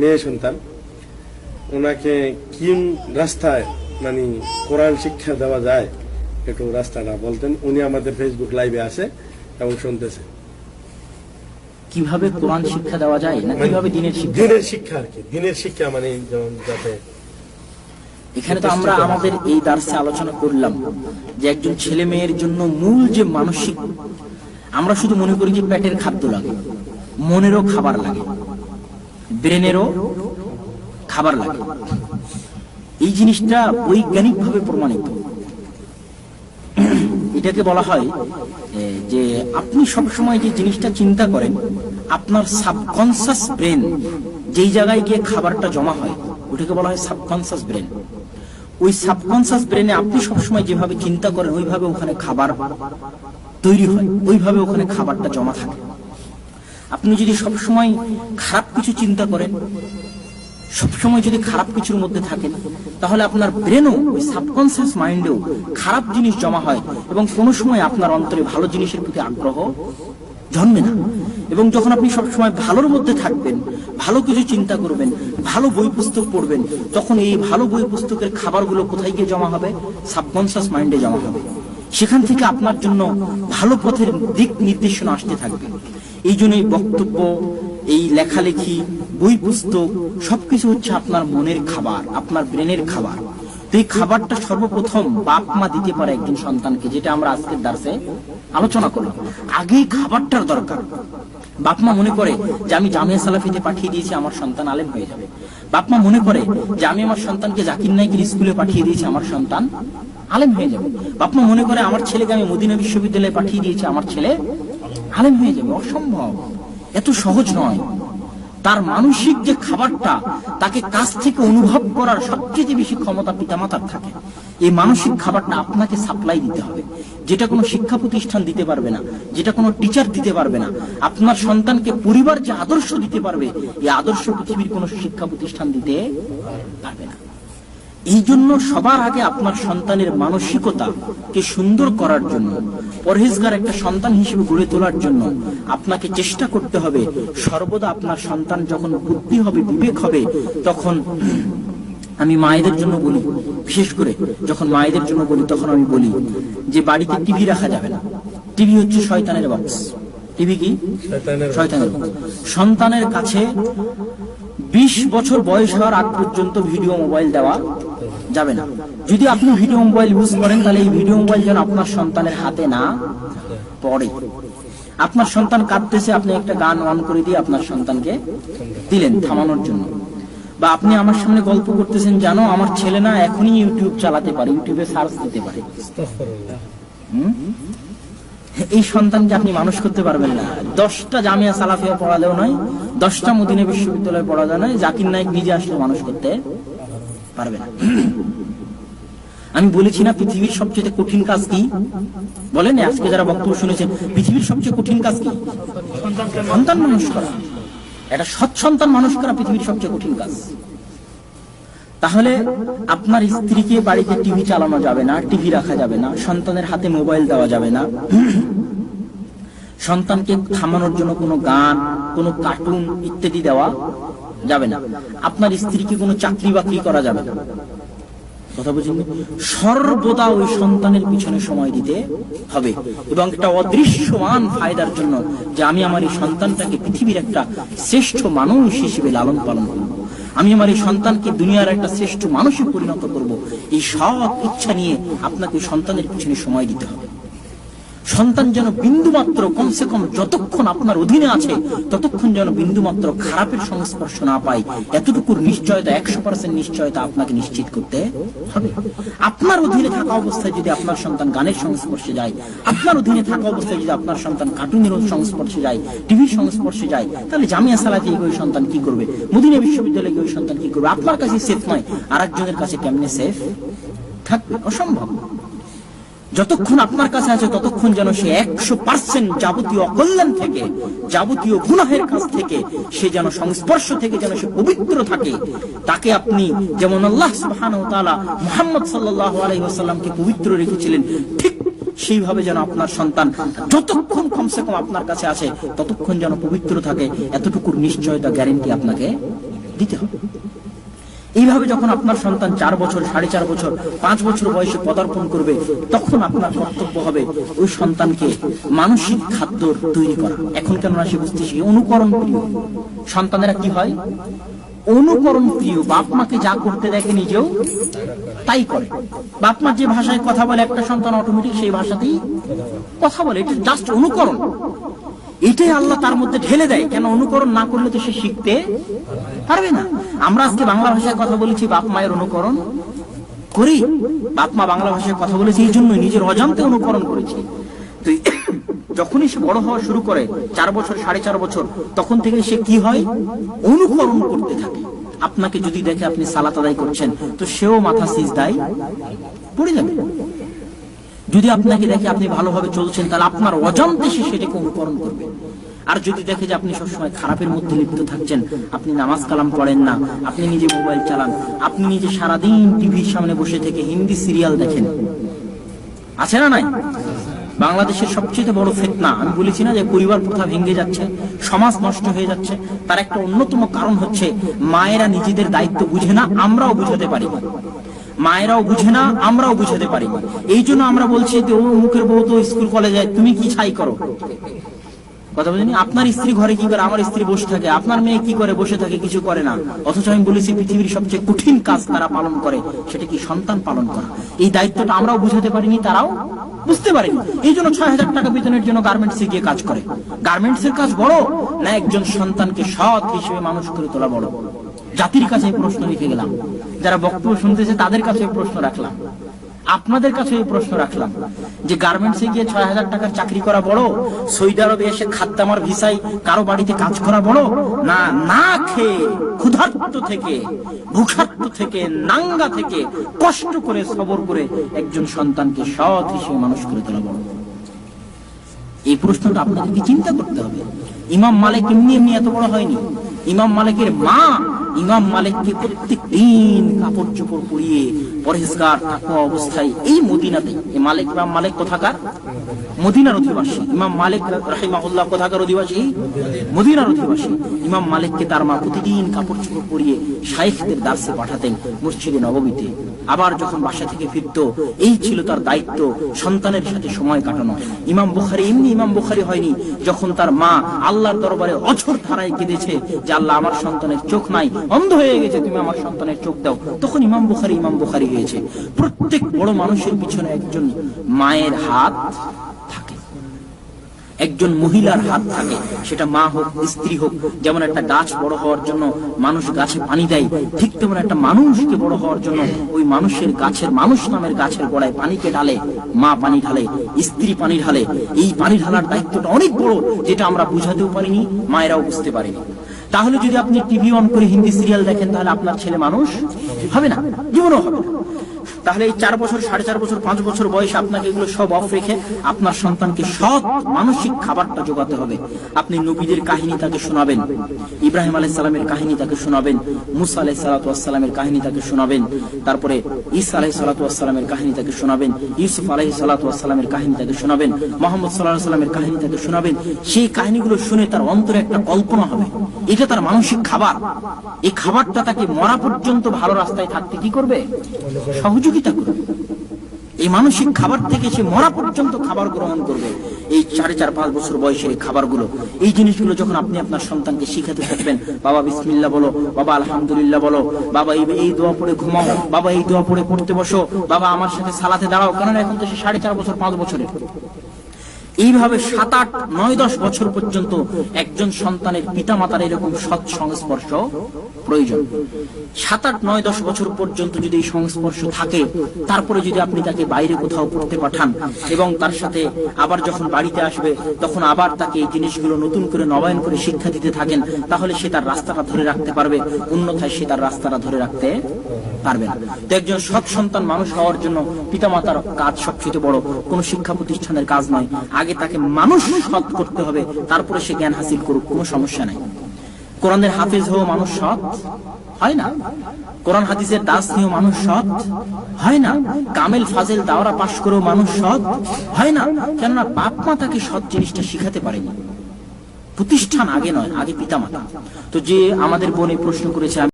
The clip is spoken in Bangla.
মেয়ে সন্তান ওনাকে কোন রাস্তায় মানে কোরআন শিক্ষা দেওয়া যায় একটু রাস্তাটা বলতেন। উনি আমাদের ফেসবুক লাইভে আসে এবং শুনতেছে। কীভাবে কোরআন শিক্ষা দেওয়া যায় না কীভাবে দিনের শিক্ষা? দিনের শিক্ষা আর কি। দিনের শিক্ষা মানে যেমন যাতে এখানে তো আমরা আমাদের এই দার্সে আলোচনা করলাম যে একজন ছেলে মেয়ের জন্য মূল যে মানসিক আমরা শুধু মনে করি যে পেটের খাদ্য লাগে মনেরও খাবার লাগে। ব্রেনেরও খাবার লাগে। এই জিনিসটা বৈজ্ঞানিক ভাবে প্রমাণিত। এটাকে বলা হয় যে আপনি সবসময় যে জিনিসটা চিন্তা করেন, আপনার সাবকনসাস ব্রেন যেই জায়গায় গিয়ে খাবারটা জমা হয় ওটাকে বলা হয় সাবকনসাস ব্রেন। ওই সাবকনসাস ব্রেনে আপনি সবসময় যেভাবে চিন্তা করেন, ওইভাবে ওখানে খাবার তৈরি হয়, ওইভাবে ওখানে খাবারটা জমা থাকে। আপনি যদি সবসময় খারাপ কিছু চিন্তা করেন, সবসময় যদি খারাপ কিছুর মধ্যে থাকেন, তাহলে আপনার ব্রেনও ওই সাবকনসিয়াস মাইন্ডেও খারাপ জিনিস জমা হয় এবং কোনো সময় আপনার অন্তরে ভালো জিনিসের প্রতি আগ্রহ জন্মে না। এবং যখন আপনি সবসময় ভালোর মধ্যে থাকবেন, ভালো কিছু চিন্তা করবেন, ভালো বই পুস্তক পড়বেন, তখন এই ভালো বই পুস্তকের খাবারগুলো কোথায় গিয়ে জমা হবে? সাবকনসিয়াস মাইন্ডে জমা হবে। সেখান থেকে আপনার জন্য ভালো পথের দিক নির্দেশনা আসতে থাকবে। এই জন্য এই বক্তব্য, এই লেখালেখি, বই পুস্তক, সবকিছু হচ্ছে আপনার মনের খাবার, আপনার ব্রেনের খাবার। তো এই খাবারটা সর্বপ্রথম বাপ মা দিতে পারে একজন সন্তানকে, যেটা আমরা আজকের দার্সে আলোচনা করলাম। আগেই খাবারটার দরকার। বাপ মা মনে করে যে আমি জামিয়া সালাফিতে পাঠিয়ে দিয়েছি, আমার সন্তান আলেম হয়ে যাবে। বাপ মা মনে করে যে আমি আমার সন্তানকে জাকির নাইকের স্কুলে পাঠিয়ে দিয়েছি, আমার সন্তান আলেম হয়ে যাবে। বাপ মা মনে করে আমার ছেলেকে আমি মদিনা বিশ্ববিদ্যালয়ে পাঠিয়ে দিয়েছি, আমার ছেলে আলেম হয়ে যাবে, অসম্ভব। এত সহজ নয়। তার মানসিক যে খাবারটা, তাকে কাছ থেকে অনুভব করার সবচেয়ে বেশি ক্ষমতা পিতামাতার থাকে, এই মানসিক খাবারটা আপনাকে সাপ্লাই দিতে হবে। যেটা কোনো শিক্ষা প্রতিষ্ঠান দিতে পারবে না, যেটা কোনো টিচার দিতে পারবে না, আপনার সন্তানকে পরিবার যে আদর্শ দিতে পারবে, এই আদর্শ পৃথিবীর কোনো শিক্ষা প্রতিষ্ঠান দিতে পারবে না। এই জন্য সবার আগে আপনার সন্তানের মানসিকতাকে সুন্দর করার জন্য পরহেজগার একটা সন্তান হিসেবে গড়ে তোলার জন্য আপনাকে চেষ্টা করতে হবে। সর্বদা আপনার সন্তান যখন বুদ্ধি হবে বিবেক হবে তখন আমি মায়েদের জন্য বলি বিশেষ করে যখন মায়েদের জন্য বলি তখন আমি বলি যে বাড়িতে টিভি রাখা যাবে না। টিভি হচ্ছে শয়তানের বক্স টিভি কি? শয়তানের শয়তানের সন্তানের কাছে বিশ বছর বয়স হওয়ার আগ পর্যন্ত ভিডিও মোবাইল দেওয়া যাবে না। যদি আপনি ভিডিও মোবাইল ইউজ করেন, তাহলে এই ভিডিও মোবাইল যেন আপনার সন্তানের হাতে না পড়ে। আপনার সন্তান কাঁদতেছে, আপনি একটা গান অন করে দিয়ে আপনার সন্তানকে দিলেন থামানোর জন্য। বা আপনি আমার সামনে গল্প করতেছেন, জানো, আমার ছেলে না এখনই ইউটিউব চালাতে পারে ইউটিউবে সার্চ দিতে পারে। এই সন্তানকে আপনি মানুষ করতে পারবেন না। দশটা জামিয়া সালাফিয়া পড়ালেও নয়, দশটা মদিনা বিশ্ববিদ্যালয়ে পড়ালেও নয়, জাকির নায়ক নিজে আসলে মানুষ করতে পারবে না। আমি বলেছি না, পৃথিবীর সবচেয়ে কঠিন কাজ কি? বলেন, আজকে যারা বক্তব্য শুনেছেন, পৃথিবীর সবচেয়ে কঠিন কাজ কি? সন্তান মানুষ করা। এটা সৎ সন্তান মানুষ করা পৃথিবীর সবচেয়ে কঠিন কাজ। তাহলে আপনার স্ত্রীকে বাড়িতে টিভি চালানো যাবে না, টিভি রাখা যাবে না, সন্তানের হাতে মোবাইল দেওয়া যাবে না। সন্তানকে থামানোর জন্য কোনো গান, কোনো কার্টুন ইত্যাদি দেওয়া যাবে না। আপনার স্ত্রীকে কোনো চাকরি বাকরি করা যাবে না। কথা বুঝলেন সর্বদা ওই সন্তানের পিছনে সময় দিতে হবে এবং একটা অদৃশ্যমান ফায়দার জন্য যে আমি আমার এই সন্তানটাকে পৃথিবীর একটা শ্রেষ্ঠ মানুষ হিসেবে লালন পালন করব। আমি আমার এই সন্তানকে দুনিয়ার একটা শ্রেষ্ঠ মানুষে পরিণত করব। এই সব ইচ্ছা নিয়ে আপনাকে সন্তানের পিছনে সময় দিতে হবে। সন্তান যেন বিন্দু মাত্র কমসে কম যতক্ষণ আপনার অধীনে আছে, ততক্ষণ যেন বিন্দু মাত্র খারাপের সংস্পর্শ না পায়। এতটুকুর নিশ্চয়তা, একশো পার্সেন্ট নিশ্চয়তা আপনাকে নিশ্চিত করতে হবে। আপনার অধীনে থাকা অবস্থায় যদি আপনার সন্তান গানের সংস্পর্শে যায়, আপনার অধীনে থাকা অবস্থায় যদি আপনার সন্তান কার্টুনের সংস্পর্শে যায় টিভির সংস্পর্শে যায়, তাহলে জামিয়া সালাতে ওই সন্তান কি করবে? মদিনা বিশ্ববিদ্যালয়ে ওই সন্তান কি করবে? আপনার কাছে সেফ নয় আর একজনের কাছে কেমনে সেফ থাকবে? অসম্ভব। যতক্ষণ আপনার কাছে আছে, ততক্ষণ যেন সে একশো পার্সেন্ট যাবতীয় অকল্যাণ থেকে, যাবতীয় গুনাহের কাছ থেকে, সে যেন সংস্পর্শ থেকে যেন সে পবিত্র থাকে, তাকে আপনি যেমন আল্লাহ সুবহানাহু ওয়া তাআলা মুহাম্মদ সাল্লাল্লাহু আলাইহি পবিত্র রেখেছিলেন, ঠিক সেইভাবে যেন আপনার সন্তান যতক্ষণ কমসে কম আপনার কাছে আছে, ততক্ষণ যেন পবিত্র থাকে, এতটুকুর নিশ্চয়তা গ্যারেন্টি আপনাকে দিতে হবে। এইভাবে যখন আপনার সন্তান চার বছর, সাড়ে চার বছর, পাঁচ বছর বয়সে পদার্পণ করবে, তখন আপনার কর্তব্য হবে ওই সন্তানকে মানসিক খাদ্য তৈরি করা। এখন কেন সে বুঝতেছি অনুকরণ প্রিয়। সন্তানেরা কি হয়? অনুকরণ প্রিয়। বাপ মাকে যা করতে দেখে নিজেও তাই করে। বাপ মা যে ভাষায় কথা বলে, একটা সন্তান অটোমেটিক সেই ভাষাতেই কথা বলে। এটা জাস্ট অনুকরণ। এটাই আল্লাহ তার মধ্যে ঢেলে দেয়। কেন অনুকরণ না করলে তো সে শিখতে পারবে না। আমরা আজকে বাংলা ভাষায় কথা বলেছি, বাপ মায়ের অনুকরণ করি। বাপ মা বাংলা ভাষায় কথা বলেছে, এই জন্য নিজের অজান্তে অনুকরণ করেছি। তো যখনই সে বড় হওয়া শুরু করে, চার বছর, সাড়ে চার বছর, তখন থেকে সে কি হয়? অনুকরণ করতে থাকে। আপনাকে যদি দেখে আপনি সালাত আদায় করছেন, তো সেও মাথা সিজ দেয় পড়ে যাবে। যদি আপনাকে দেখে আপনি ভালোভাবে চলছেন, তাহলে আপনার অজান্তে সে সেটাকে অনুকরণ করবে আর যদি দেখে যে আপনি সবসময় খারাপের মধ্যে লিপ্ত থাকছেন, আপনি নামাজ কালাম পড়েন না, আপনি নিজে মোবাইল চালান, আপনি নিজে সারাদিন টিভির সামনে বসে থেকে হিন্দি সিরিয়াল দেখেন, আছে না নাই বাংলাদেশের সবচেয়ে বড় ফেতনা, আমি বলেছি না যে পরিবার প্রথা ভেঙে যাচ্ছে, সমাজ নষ্ট হয়ে যাচ্ছে, তার একটা অন্যতম কারণ হচ্ছে মায়েরা নিজেদের দায়িত্ব বুঝে না, আমরাও বুঝাতে পারি না। মায়েরাও বুঝে না, আমরাও বুঝাতে পারি। এই জন্য আমরা বলছি যে, ও মুখের বউ তো স্কুল কলেজে তুমি কি ছাই করো? কথা বলিনি? আপনার স্ত্রী ঘরে কি করে? আমার স্ত্রী বসে থাকে। আপনার মেয়ে কি করে? বসে থাকে, কিছু করে না। অথচ আমি বলেছি, পৃথিবীর সবচেয়ে কঠিন কাজ তারা পালন করে, সেটা কি সন্তান পালন করা? এই দায়িত্বটা আমরাও বুঝাতে পারিনি, তারাও বুঝতে পারেনি। এই জন্য ছয় হাজার টাকা বেতনের জন্য গার্মেন্টসে গিয়ে কাজ করে। গার্মেন্টস এর কাজ বড়? না, একজন সন্তানকে সৎ হিসেবে মানুষ করে তোলা বড়। জাতির কাছে প্রশ্ন রেখে গেলাম। যারা বক্তব্য শুনতেছে, তাদের কাছে প্রশ্ন রাখলাম। আপনাদের কাছে এই প্রশ্ন রাখলাম যে গার্মেন্টসে গিয়ে ছয় হাজার টাকার চাকরি করা বড়, সৌদি আরবে এসে খাদ্যামার ভিসায় কারও বাড়িতে কাজ করা বড়? না না খেয়ে ক্ষুধার্ত থেকে ভুখার্ত থেকে, নাঙ্গা থেকে কষ্ট করে সবর করে একজন সন্তানকে সৎ হিসেবে মানুষ করে তোলা বড়। এই প্রশ্নটা আপনাদেরকে চিন্তা করতে হবে। ইমাম মালিক এমনি এমনি এত বড় হয়নি। ইমাম মালিকের মা ইমাম মালিককে প্রত্যেক দিন কাপড় চোপড় পরিয়ে পরেজগার থাকা অবস্থায় এই মদিনাতে মালিক, ইমাম মালিক কোথাকার? মদিনার অধিবাসী ইমাম মালিক রাহিমাহুল্লাহ কোথাকার অধিবাসী? মদিনার অধিবাসী ইমাম মালিককে তার মা প্রতিদিন কাপড় চোপড় পরিয়ে শাইখদের দাসে পাঠাতেন মসজিদে নবমীতে। আবার যখন বাসা থেকে ফিরতো, এই ছিল তার দায়িত্ব, সন্তানের সাথে সময় কাটানো। ইমাম বুখারি, এমনি ইমাম বুখারি হয়নি, যখন তার মা আল্লাহর দরবারে অঝর ধারায় কেঁদেছে যে আল্লাহ আমার সন্তানের চোখ নাই, অন্ধ হয়ে গেছে, তুমি আমার সন্তানের চোখ দাও। তখন ইমাম বুখারি ইমাম বুখারি হয়েছে প্রত্যেক বড় মানুষের পিছনে একজন মায়ের হাত একজন মহিলার হাত থাকে। সেটা মা হোক, স্ত্রী হোক, যেমন একটা গাছ বড় হওয়ার জন্য মানুষ গাছে পানি দেয়, ঠিক তেমন একটা মানুষকে বড় হওয়ার জন্য ওই মানুষের গাছের, মানুষ নামের গাছের গোড়ায় পানিকে ঢালে, মা পানি ঢালে, স্ত্রী পানি ঢালে। এই পানি ঢালার দায়িত্বটা অনেক বড়, যেটা আমরা বুঝাতেও পারিনি, মায়েরাও বুঝতে পারিনি। তাহলে যদি আপনি টিভি অন করে হিন্দি সিরিয়াল দেখেন, তাহলে আপনার ছেলে মানুষ হবে না? জীবনও হবে না। তাহলে এই চার বছর, সাড়ে চার বছর, পাঁচ বছর বয়সে আপনাকে এগুলো সব অফ রেখে আপনার সন্তানকে সৎ মানসিক খাবারটা যোগাতে হবে। আপনি নবীদের কাহিনী তাকে শোনাবেন, ইব্রাহিম আলাই সালামের কাহিনী তাকে শোনাবেন, মুসা আলাই সালাতামের কাহিনী তাকে শোনাবেন, তারপরে ঈসা আলাই সালাতামের কাহিনী তাকে শোনাবেন, ইউসুফ আলাই সালাতামের কাহিনী তাকে শোনাবেন, মোহাম্মদ সাল্লাহ সাল্লামের কাহিনী তাকে শোনাবেন। সেই কাহিনীগুলো শুনে তার অন্তরে একটা কল্পনা হবে। এটা তার মানসিক খাবার। এই খাবারটা তাকে মরা পর্যন্ত ভালো রাস্তায় থাকতে কি করবে? সহযোগিতা করবে। এই মানসিক খাবার থেকে সে মরা পর্যন্ত খাবার গ্রহণ করবে। এই সাড়ে চার পাঁচ বছর বয়সের এই খাবারগুলো, এই জিনিসগুলো যখন আপনি আপনার সন্তানকে শিখাতে থাকবেন বাবা বিসমিল্লা বলো, বাবা আলহামদুলিল্লাহ বলো, বাবা এই এই দোয়া পড়ে ঘুমাও, বাবা এই দোয়া পড়ে পড়তে বসো, বাবা আমার সাথে সালাতে দাঁড়াও, কেননা এখন তো সে সাড়ে চার বছর পাঁচ বছরের। এইভাবে সাত আট নয় দশ বছর পর্যন্ত একজন সন্তানের পিতা মাতার এরকম সৎ সংস্পর্শ প্রয়োজন। সাত আট নয় দশ বছর পর্যন্ত যদি এই সংস্পর্শ থাকে, তারপরে যদি আপনি তাকে বাইরে কোথাও পড়তে পাঠান এবং তার সাথে আবার যখন বাড়িতে আসবে, তখন আবার তাকে এই জিনিসগুলো নতুন করে নবায়ন করে শিক্ষা দিতে থাকেন, তাহলে সে তার রাস্তাটা ধরে রাখতে পারবে, অন্যথায় সে তার রাস্তাটা ধরে রাখতে পারবে না। তো একজন সৎ সন্তান মানুষ হওয়ার জন্য পিতামাতার কাজ সবচেয়ে বড়। কোনো শিক্ষা প্রতিষ্ঠানের কাজ নয়। আগে তাকে মানুষ সৎ করতে হবে, তারপরে সে জ্ঞান হাসিল করুক, কোনো সমস্যা নাই। কোরআনের হাফেজ হও মানুষ সৎ, হয় না? কোরআন হাদিসের দাস নিয়েও মানুষ সৎ, হয় না? কামেল ফাজেল দাওরা পাশ করেও মানুষ সৎ, হয় না? কেননা বাপ মা তাকে সৎ জিনিসটা শিখাতে পারেনি। প্রতিষ্ঠান আগে নয়, আগে পিতামাতা। তো যে আমাদের বোন প্রশ্ন করেছে